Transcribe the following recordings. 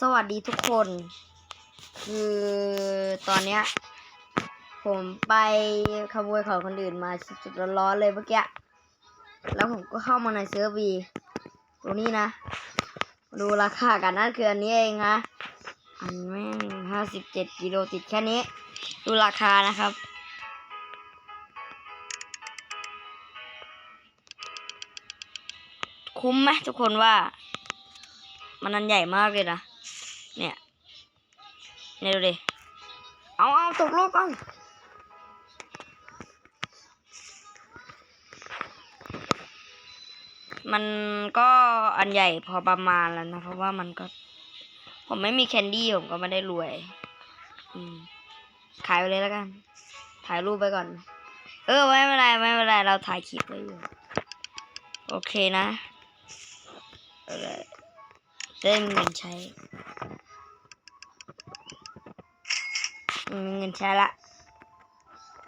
สวัสดีทุกคน คือตอนเนี้ย ผมไปขโมยของคนอื่นมาสุดร้อนๆเลยเมื่อกี้ แล้วผมก็เข้ามาในเซิร์ฟวีตรงนี้นะ ดูราคากันนั่นคืออันนี้เองนะ อันแม่งห้าสิบเจ็ดกิโลติดแค่นี้ ดูราคานะครับคุ้มไหมทุกคนว่า มันอันใหญ่มากเลยนะ เนี่ยเนี่ยดูดิเอาเอาตกโลกเอามันก็อันใหญ่พอประมาณแล้วนะ เพราะว่ามันก็ ผมไม่มีแคนดี้ผมก็ไม่ได้รวย อืม ขายไปเลยแล้วกัน ถ่ายรูปไปก่อน เออ ไม่เป็นไรไม่เป็นไรเราถ่ายคลิปไว้อยู่ โอเคนะ เออได้มีเงินใช้ มีเงินใช้ละ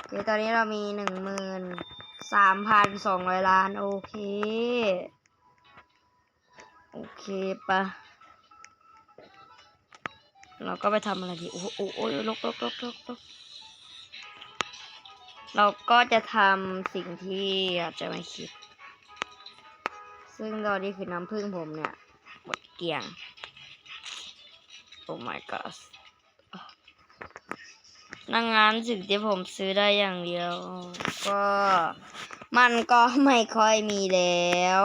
คือตอนนี้เรามีหนึ่งหมื่นสามพันสองร้อยล้าน โอเค โอเคปะเราก็ไปทำอะไรดี โอ้โหโอ้โอ้ยลกลกลกลกลกเราก็จะทำสิ่งที่อาจจะไม่คิด ซึ่งตอนนี้คือน้ำผึ้งผมเนี่ยหมดเกลี้ยง โอ้ my god นังงานสิ่งที่ผมซื้อได้อย่างเดียว ก็มันก็ไม่ค่อยมีแล้ว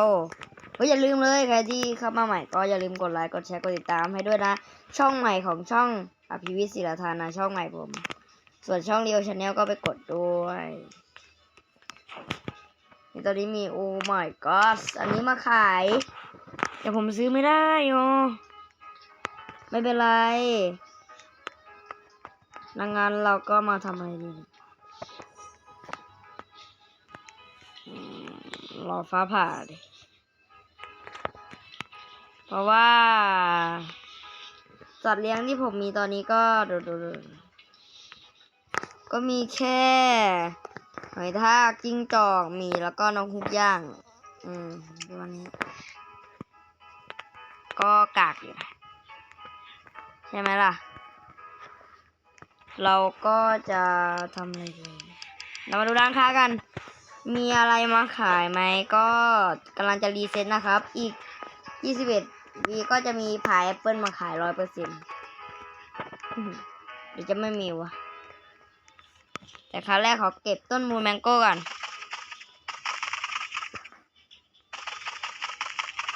เฮ้ยอย่าลืมเลยใครที่เข้ามาใหม่ก็อย่าลืมกดไลค์กดแชร์กดติดตามให้ด้วยนะ ช่องใหม่ของช่องอภิวิศิลธานะช่องใหม่ผม ส่วนช่องเรียวชาแนลก็ไปกดด้วยนี่ตอนนี้มีโอ้ my god อันนี้มาขาย แต่ผมซื้อไม่ได้โอไม่เป็นไร ดังนั้นเราก็มาทำอะไรดีรอฟ้าผ่าดิ เพราะว่าสัตว์เลี้ยงที่ผมมีตอนนี้ก็ดูดูดูก็มีแค่หอยทากจิ้งจอกหมีแล้วก็นกฮุกย่าง อืมตัวนี้ ก็กากอยู่ใช่ไหมล่ะ เราก็จะทำอะไรดีเรามาดูร้านค้ากัน มีอะไรมาขายไหมก็กำลังจะรีเซ็ตนะครับ อีก 21วีก็จะมีพายแอปเปิลมาขายร้อยเปอร์เซ็นต์หรือจะไม่มีวะแต่ครั้งแรกขอเก็บต้นมูลแมงโก้ก่อน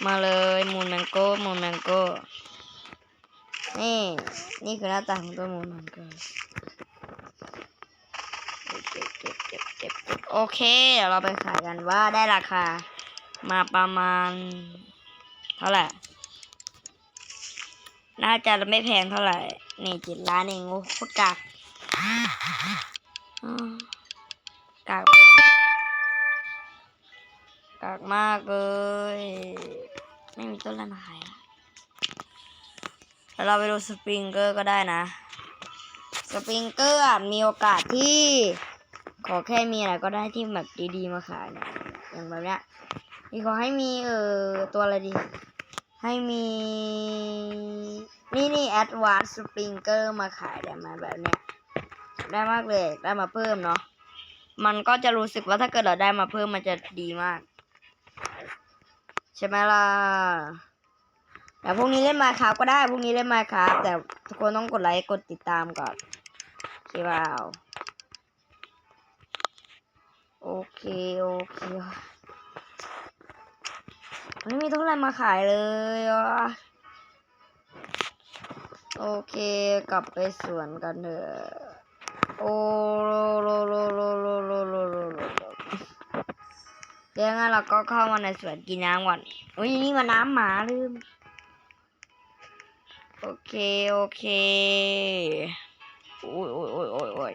มาเลยมูลแมงโก้มูลแมงโก้ นี่ นี่คือหน้าตาของต้นมูลแมงโก้ เก็บเก็บเก็บเก็บโอเค เดี๋ยวเราไปขายกันว่าได้ราคา มาประมาณ เท่าไหร่ น่าจะไม่แพงเท่าไหร่ นี่จ็ดล้านเองโอ้โคตรกากกากกากมากเลย ไม่มีต้นอะไรมาขายแล้วเราไปดูสปริงเกอร์ก็ได้นะ สปริงเกอร์มีโอกาสที่ ขอแค่มีอะไรก็ได้ที่แบบดีๆมาขายเนี่ยอย่างแบบเนี้ยนี่ขอให้มีเออตัวอะไรดี ให้มี นี่นี่แอดวานซ์สปริงเกอร์มาขายได้ไหมแบบเนี้ยได้มากเลยได้มาเพิ่มเนาะมันก็จะรู้สึกว่าถ้าเกิดเราได้มาเพิ่มมันจะดีมาก ใช่ไหมล่ะแต่พรุ่งนี้เล่นมาครับก็ได้พรุ่งนี้เล่นมาครับแต่ทุกคนต้องกดไลค์กดติดตามก่อนใช่เปล่า โอเค โอเคไม่มีเท่าไรมาขายเลยอะโอเค กลับไปสวนกันเถอะโอ้โลโลโลโลโลโลโลโลโลเดี๋ยวงั้นเราก็เข้ามาในสวนกินน้ำก่อนอุ้ยนี่มาน้ำหมาลืม โอเค โอเค โอ้ยโอ้ยโอ้ยโอ้ยโอ้ย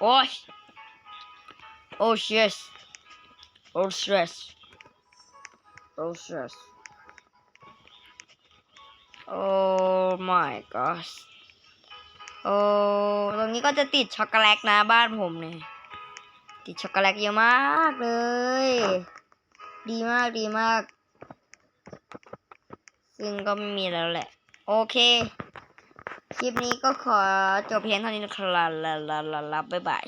โอ้ย โอ้เชสโอ้เชสโอ้เชสโอ้ my gosh โอ้ตรงนี้ก็จะติดช็อกโกแลตนะบ้านผมเนี่ย ติดช็อกโกแลตเยอะมากเลย ดีมากดีมาก ซึ่งก็ไม่มีแล้วแหละ โอเค คลิปนี้ก็ขอจบเพียงเท่านี้นะครับลาลาลาลาบ๊ายบาย